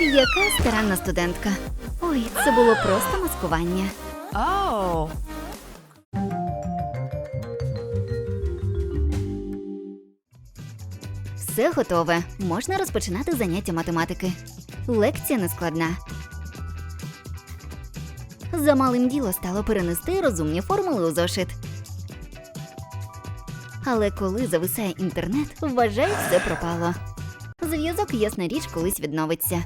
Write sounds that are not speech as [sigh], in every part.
Яка старанна студентка. Ой, це було просто маскування. Oh. Все готове. Можна розпочинати заняття математики. Лекція нескладна. За малим діло стало перенести розумні формули у зошит. Але коли зависає інтернет, вважаю, все пропало. Зв'язок, ясна річ, колись відновиться.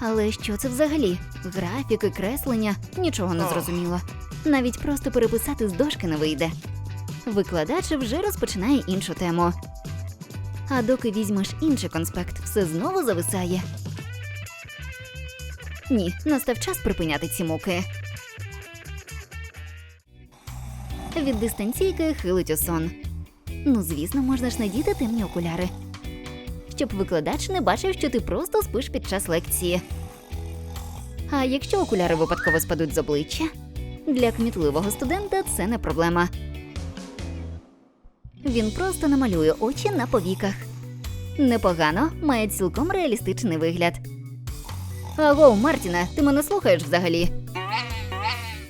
Але що це взагалі? Графіки, креслення, нічого не зрозуміло. Навіть просто переписати з дошки не вийде. Викладач вже розпочинає іншу тему. А доки візьмеш інший конспект, все знову зависає. Ні, настав час припиняти ці муки. Від дистанційки хилить у сон. Ну, звісно, можна ж надіти темні окуляри. Щоб викладач не бачив, що ти просто спиш під час лекції. А якщо окуляри випадково спадуть з обличчя, для кмітливого студента це не проблема. Він просто намалює очі на повіках. Непогано, має цілком реалістичний вигляд. Аго, Мартіне, ти мене слухаєш взагалі?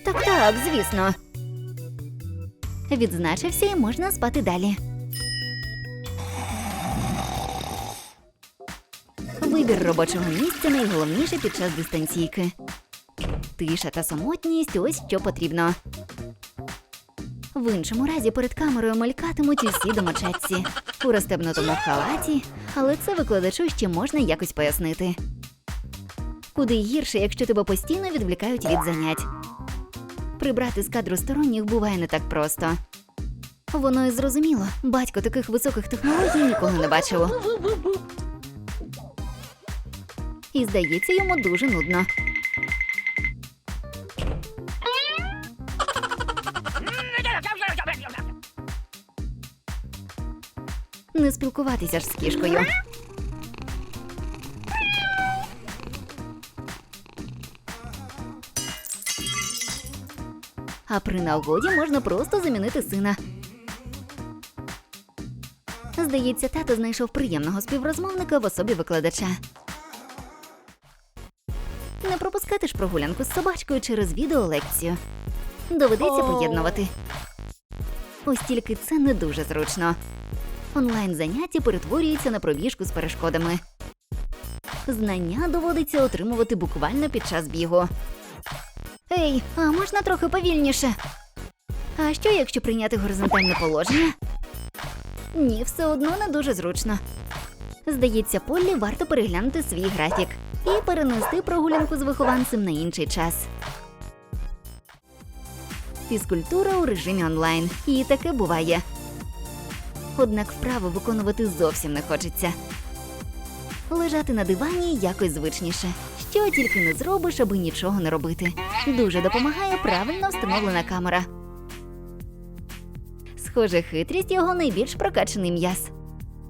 Так, так, звісно. Відзначився і можна спати далі. Вибір робочого місця найголовніше під час дистанційки. Тиша та самотність ось що потрібно. В іншому разі перед камерою мелькатимуть усі домочадці у розстебнутому халаті, але це викладачу ще можна якось пояснити. Куди гірше, якщо тебе постійно відвлікають від занять. Прибрати з кадру сторонніх буває не так просто. Воно і зрозуміло, батько таких високих технологій ніколи не бачив. І здається, йому дуже нудно. Не спілкуватися ж з кішкою. А при нагоді можна просто замінити сина. Здається, тато знайшов приємного співрозмовника в особі викладача. Не пропускати прогулянку з собачкою через відеолекцію. Доведеться поєднувати. Ось тільки це не дуже зручно. Онлайн заняття перетворюються на пробіжку з перешкодами. Знання доводиться отримувати буквально під час бігу. Ей, а можна трохи повільніше? А що, якщо прийняти горизонтальне положення? Ні, все одно не дуже зручно. Здається, Поллі варто переглянути свій графік і перенести прогулянку з вихованцем на інший час. Фізкультура у режимі онлайн. І таке буває. Однак вправи виконувати зовсім не хочеться. Лежати на дивані якось звичніше. Що тільки не зробиш, аби нічого не робити. Дуже допомагає правильно встановлена камера. Схоже, хитрість його найбільш прокачаний м'яз.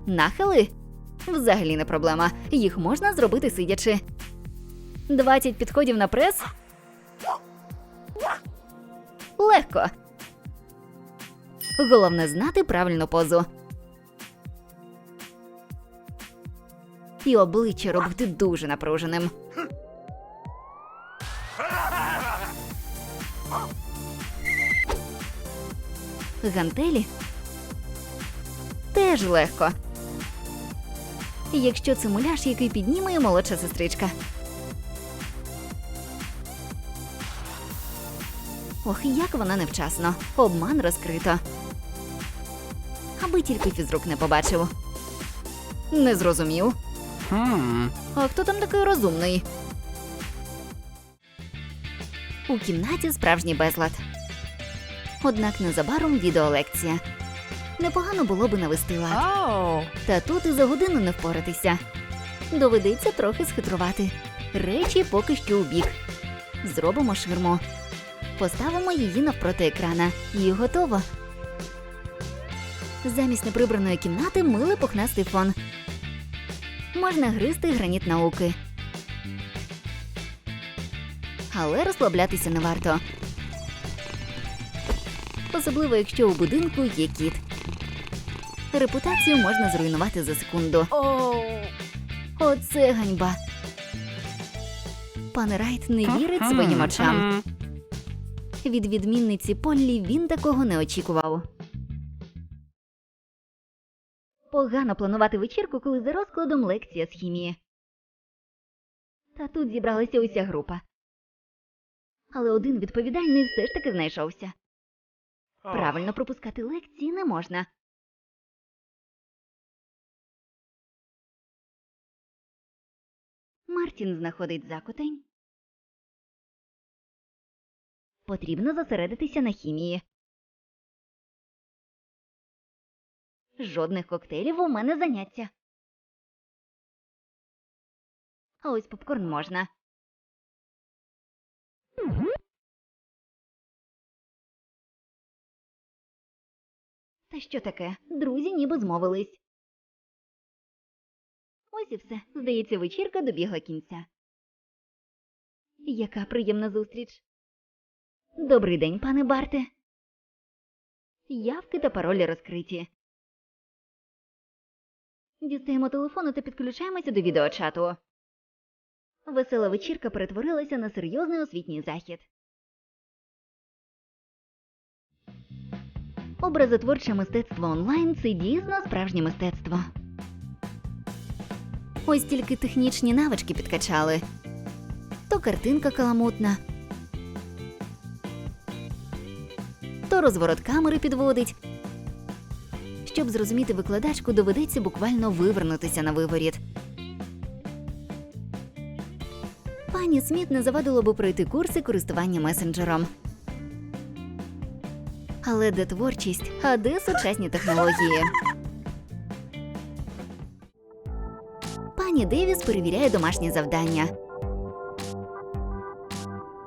Нахили? Взагалі не проблема. Їх можна зробити сидячи. 20 підходів на прес. Легко. Головне знати правильну позу. І обличчя робити дуже напруженим. Гантелі теж легко. Якщо це муляж, який піднімає молодша сестричка. Ох, як вона невчасно. Обман розкрито. Аби тільки фізрук не побачив. Не зрозумів. А хто там такий розумний? У кімнаті справжній безлад. Однак незабаром відеолекція. Непогано було би навести лад. Oh. Та тут і за годину не впоратися. Доведеться трохи схитрувати. Речі поки що у бік. Зробимо ширму. Поставимо її навпроти екрана. І готово. Замість неприбраної кімнати милий пухнастий фон. Можна гризти граніт науки. Але розслаблятися не варто. Особливо, якщо у будинку є кіт. Репутацію можна зруйнувати за секунду. Oh. Оце ганьба. Пан Райт не вірить своїм очам. Від відмінниці Поллі він такого не очікував. Погано планувати вечірку, коли за розкладом лекція з хімії. Та тут зібралася уся група. Але один відповідальний все ж таки знайшовся. Правильно пропускати лекції не можна. Мартін знаходить закутень. Потрібно зосередитися на хімії. Жодних коктейлів у мене заняття. А ось попкорн можна. Та що таке? Друзі ніби змовились. Ось і все. Здається, вечірка добігла кінця. Яка приємна зустріч. Добрий день, пане Барте. Явки та паролі розкриті. Дістаємо телефону та підключаємося до відеочату. Весела вечірка перетворилася на серйозний освітній захід. Образотворче мистецтво онлайн це дійсно справжнє мистецтво. Ось тільки технічні навички підкачали. То картинка каламутна, то розворот камери підводить. Щоб зрозуміти викладачку, доведеться буквально вивернутися на виворіт. Пані Сміт не завадило би пройти курси користування месенджером. Але де творчість, а де сучасні технології? Пані Девіс перевіряє домашнє завдання.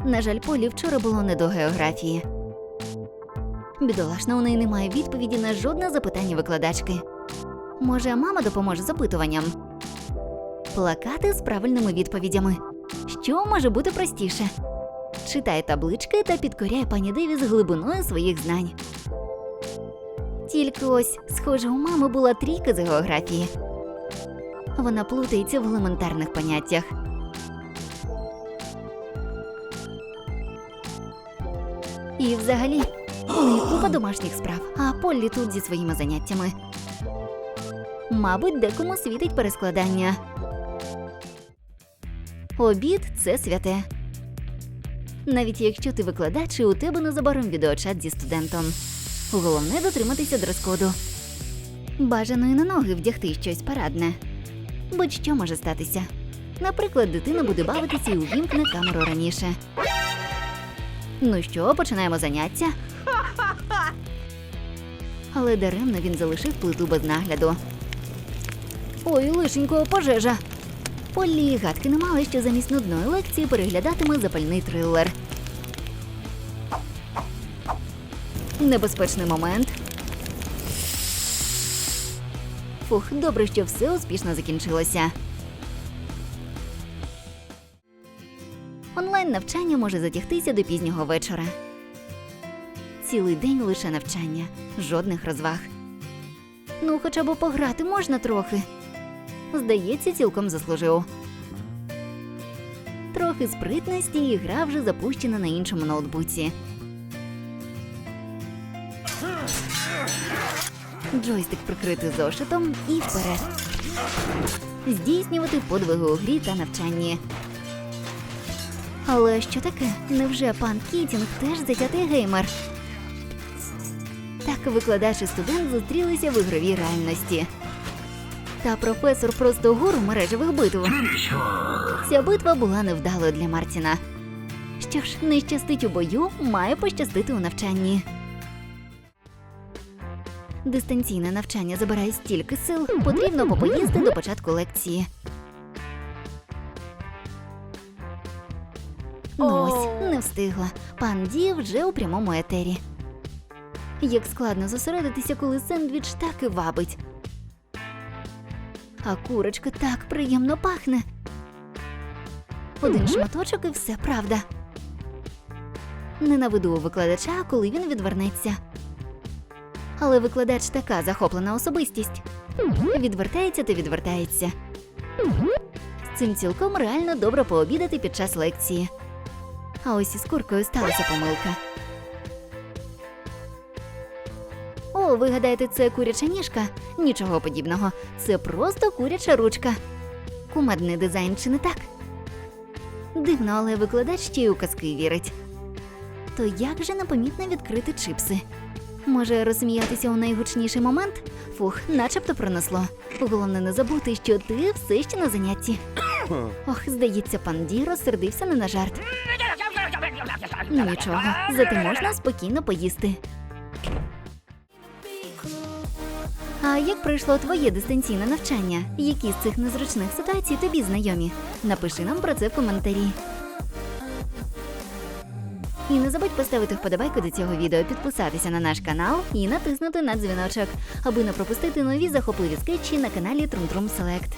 На жаль, Полі вчора було не до географії. Бідолашна у неї немає відповіді на жодне запитання викладачки. Може, мама допоможе з опитуванням? Плакати з правильними відповідями. Що може бути простіше? Читає таблички та підкоряє пані Девіс глибиною своїх знань. Тільки ось, схоже, у мами була трійка з географії. Вона плутається в елементарних поняттях. І взагалі, у купа домашніх справ, а Поллі тут зі своїми заняттями. Мабуть, декому світить перескладання. Обід це святе. Навіть якщо ти викладач, і у тебе незабаром відеочат зі студентом. Головне дотриматися дрес-коду. Бажано і на ноги вдягти щось парадне. Будь-що може статися. Наприклад, дитина буде бавитися і увімкне камеру раніше. Ну що, починаємо заняття? Але даремно він залишив плиту без нагляду. Ой, лишенько, пожежа. Поллі й гадки не мали, що замість нудної лекції переглядатиме запальний трилер. Небезпечний момент. Фух, добре, що все успішно закінчилося. Онлайн навчання може затягтися до пізнього вечора. Цілий день лише навчання, жодних розваг. Ну, хоча б пограти можна трохи. Здається, цілком заслужив. Трохи спритності і гра вже запущена на іншому ноутбуці. Джойстик прикритий зошитом і вперед. Здійснювати подвиги у грі та навчанні. Але що таке? Невже пан Кітінг теж затятий геймер? Так викладач і студент зустрілися в ігровій реальності. Та професор просто гуру мережевих битв. Ця битва була невдалою для Мартіна. Що ж, не щастить у бою, має пощастити у навчанні. Дистанційне навчання забирає стільки сил, потрібно попоїсти до початку лекції. Ну ось, не встигла. Пан Ді вже у прямому етері. Як складно зосередитися, коли сендвіч так і вабить. А курочка так приємно пахне. Один шматочок і все правда. Ненавиду викладача, коли він відвернеться. Але викладач така захоплена особистість. Відвертається та відвертається. Цим цілком реально добре пообідати під час лекції. А ось із куркою сталася помилка. О, ви гадаєте, це куряча ніжка? Нічого подібного. Це просто куряча ручка. Кумедний дизайн, чи не так? Дивно, але викладач ще й у казки вірить. То як же непомітно відкрити чипси? Може, розсміятися у найгучніший момент? Фух, начебто пронесло. Головне не забути, що ти все ще на занятті. [coughs] Ох, здається, пан Ді розсердився не на жарт. Ну нічого, зате можна спокійно поїсти. А як пройшло твоє дистанційне навчання? Які з цих незручних ситуацій тобі знайомі? Напиши нам про це в коментарі. І не забудь поставити вподобайку до цього відео, підписатися на наш канал і натиснути на дзвіночок, аби не пропустити нові захопливі скетчі на каналі Трум Трум Селект.